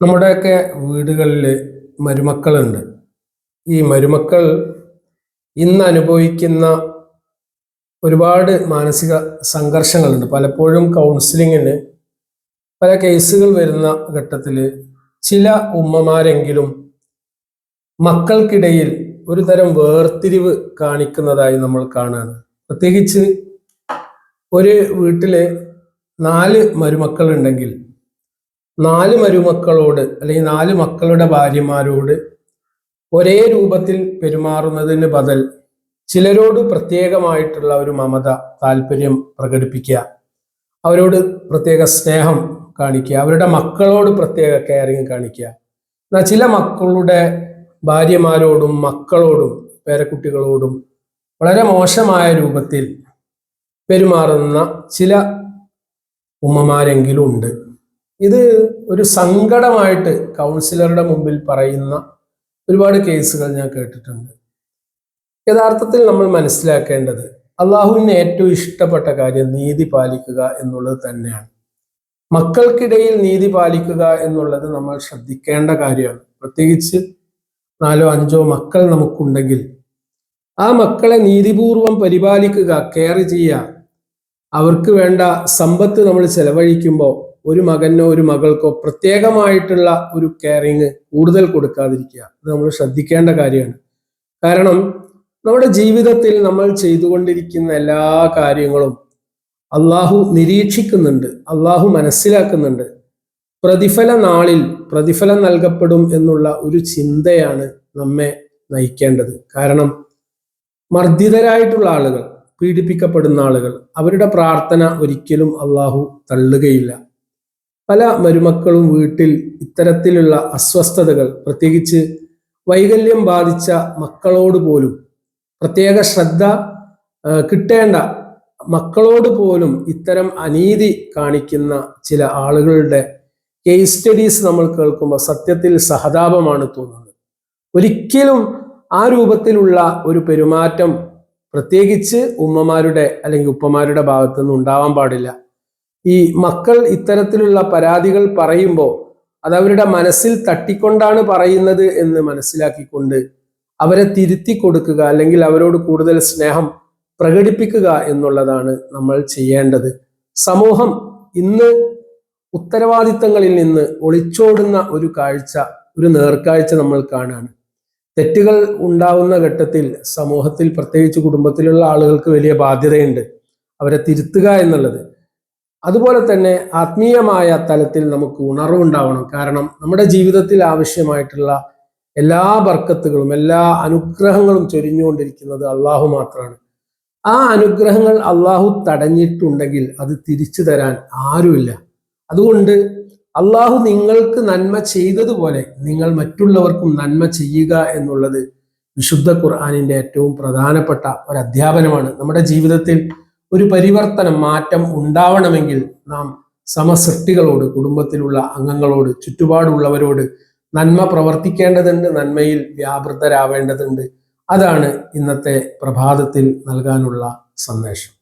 നമ്മുടെയൊക്കെ വീടുകളിൽ മരുമക്കളുണ്ട്. ഈ മരുമക്കൾ ഇന്ന് അനുഭവിക്കുന്ന ഒരുപാട് മാനസിക സംഘർഷങ്ങളുണ്ട്. പലപ്പോഴും കൗൺസിലിങ്ങിന് പല കേസുകൾ വരുന്ന ഘട്ടത്തിൽ ചില ഉമ്മമാരെങ്കിലും മക്കൾക്കിടയിൽ ഒരു തരം വേർതിരിവ് കാണിക്കുന്നതായി നമ്മൾ കാണുകയാണ് പ്രത്യേകിച്ച് ഒരു വീട്ടിൽ നാല് മരുമക്കൾ ഉണ്ടെങ്കിൽ നാല് മരുമക്കളോട് അല്ലെങ്കിൽ നാല് മക്കളുടെ ഭാര്യമാരോട് ഒരേ രൂപത്തിൽ പെരുമാറുന്നതിന് ബദൽ ചിലരോട് പ്രത്യേകമായിട്ടുള്ള ഒരു മമത താല്പര്യം പ്രകടിപ്പിക്കുക. അവരോട് പ്രത്യേക സ്നേഹം കാണിക്കുക. അവരുടെ മക്കളോട് പ്രത്യേക കെയറിങ് കാണിക്കുക. എന്നാൽ ചില മക്കളുടെ ഭാര്യമാരോടും മക്കളോടും പേരക്കുട്ടികളോടും വളരെ മോശമായ രൂപത്തിൽ പെരുമാറുന്ന ചില ഉമ്മമാരെങ്കിലും ഉണ്ട്. ഇത് ഒരു സങ്കടമായിട്ട് കൗൺസിലറുടെ മുമ്പിൽ പറയുന്ന ഒരുപാട് കേസുകൾ ഞാൻ കേട്ടിട്ടുണ്ട്. യഥാർത്ഥത്തിൽ നമ്മൾ മനസ്സിലാക്കേണ്ടത് അള്ളാഹുവിന് ഏറ്റവും ഇഷ്ടപ്പെട്ട കാര്യം നീതി പാലിക്കുക എന്നുള്ളത് തന്നെയാണ്. മക്കൾക്കിടയിൽ നീതി പാലിക്കുക എന്നുള്ളത് നമ്മൾ ശ്രദ്ധിക്കേണ്ട കാര്യമാണ്. പ്രത്യേകിച്ച് നാലോ അഞ്ചോ മക്കൾ നമുക്കുണ്ടെങ്കിൽ ആ മക്കളെ നീതിപൂർവം പരിപാലിക്കുക കെയർ ചെയ്യുക അവർക്ക് വേണ്ട സമ്പത്ത് നമ്മൾ ചെലവഴിക്കുമ്പോൾ ഒരു മകനോ ഒരു മകൾക്കോ പ്രത്യേകമായിട്ടുള്ള ഒരു കെയറിങ് കൂടുതൽ കൊടുക്കാതിരിക്കുക. അത് നമ്മൾ ശ്രദ്ധിക്കേണ്ട കാര്യമാണ്. കാരണം നമ്മുടെ ജീവിതത്തിൽ നമ്മൾ ചെയ്തുകൊണ്ടിരിക്കുന്ന എല്ലാ കാര്യങ്ങളും അള്ളാഹു നിരീക്ഷിക്കുന്നുണ്ട്. അള്ളാഹു മനസ്സിലാക്കുന്നുണ്ട്. പ്രതിഫല നാളിൽ പ്രതിഫലം നൽകപ്പെടും എന്നുള്ള ഒരു ചിന്തയാണ് നമ്മെ നയിക്കേണ്ടത്. കാരണം മർദ്ദിതരായിട്ടുള്ള ആളുകൾ പീഡിപ്പിക്കപ്പെടുന്ന ആളുകൾ അവരുടെ പ്രാർത്ഥന ഒരിക്കലും അള്ളാഹു തള്ളുകയില്ല. പല മരുമക്കളും വീട്ടിൽ ഇത്തരത്തിലുള്ള അസ്വസ്ഥതകൾ പ്രത്യേകിച്ച് വൈകല്യം ബാധിച്ച മക്കളോട് പോലും പ്രത്യേക ശ്രദ്ധ കിട്ടേണ്ട മക്കളോട് പോലും ഇത്തരം അനീതി കാണിക്കുന്ന ചില ആളുകളുടെ കേസ് സ്റ്റഡീസ് നമ്മൾ കേൾക്കുമ്പോൾ സത്യത്തിൽ സഹതാപമാണ് തോന്നുന്നത്. ഒരിക്കലും ആ രൂപത്തിലുള്ള ഒരു പെരുമാറ്റം പ്രത്യേകിച്ച് ഉമ്മമാരുടെ അല്ലെങ്കിൽ ഉപ്പമാരുടെ ഭാഗത്തുനിന്ന് ഉണ്ടാവാൻ പാടില്ല. ഈ മക്കൾ ഇത്തരത്തിലുള്ള പരാതികൾ പറയുമ്പോൾ അത് അവരുടെ മനസ്സിൽ തട്ടിക്കൊണ്ടാണ് പറയുന്നത് എന്ന് മനസ്സിലാക്കിക്കൊണ്ട് അവരെ തിരുത്തി കൊടുക്കുക അല്ലെങ്കിൽ അവരോട് കൂടുതൽ സ്നേഹം പ്രകടിപ്പിക്കുക എന്നുള്ളതാണ് നമ്മൾ ചെയ്യേണ്ടത്. സമൂഹം ഇന്ന് ഉത്തരവാദിത്തങ്ങളിൽ നിന്ന് ഒളിച്ചോടുന്ന ഒരു കാഴ്ച ഒരു നേർക്കാഴ്ച നമ്മൾ കാണാണ്. തെറ്റുകൾ ഉണ്ടാവുന്ന ഘട്ടത്തിൽ സമൂഹത്തിൽ പ്രത്യേകിച്ച് കുടുംബത്തിലുള്ള ആളുകൾക്ക് വലിയ ബാധ്യതയുണ്ട്. അവരെ തിരുത്തുക എന്നുള്ളത്. അതുപോലെ തന്നെ ആത്മീയമായ തലത്തിൽ നമുക്ക് ഉണർവുണ്ടാവണം. കാരണം നമ്മുടെ ജീവിതത്തിൽ ആവശ്യമായിട്ടുള്ള എല്ലാ ബർക്കത്തുകളും എല്ലാ അനുഗ്രഹങ്ങളും ചൊരിഞ്ഞുകൊണ്ടിരിക്കുന്നത് അള്ളാഹു മാത്രമാണ് ആ അനുഗ്രഹങ്ങൾ അള്ളാഹു തടഞ്ഞിട്ടുണ്ടെങ്കിൽ അത് തിരിച്ചു തരാൻ ആരുമില്ല. അതുകൊണ്ട് അള്ളാഹു നിങ്ങൾക്ക് നന്മ ചെയ്തതുപോലെ നിങ്ങൾ മറ്റുള്ളവർക്കും നന്മ ചെയ്യുക എന്നുള്ളത് വിശുദ്ധ ഖുർആാനിന്റെ ഏറ്റവും പ്രധാനപ്പെട്ട ഒരു അധ്യാപനമാണ് നമ്മുടെ ജീവിതത്തിൽ ഒരു പരിവർത്തനം മാറ്റം ഉണ്ടാവണമെങ്കിൽ നാം സമസൃഷ്ടികളോട് കുടുംബത്തിലുള്ള അംഗങ്ങളോട് ചുറ്റുപാടുള്ളവരോട് നന്മ പ്രവർത്തിക്കേണ്ടതുണ്ട് നന്മയിൽ വ്യാപൃതരാവേണ്ടതുണ്ട്. അതാണ് ഇന്നത്തെ പ്രഭാതത്തിൽ നൽകാനുള്ള സന്ദേശം.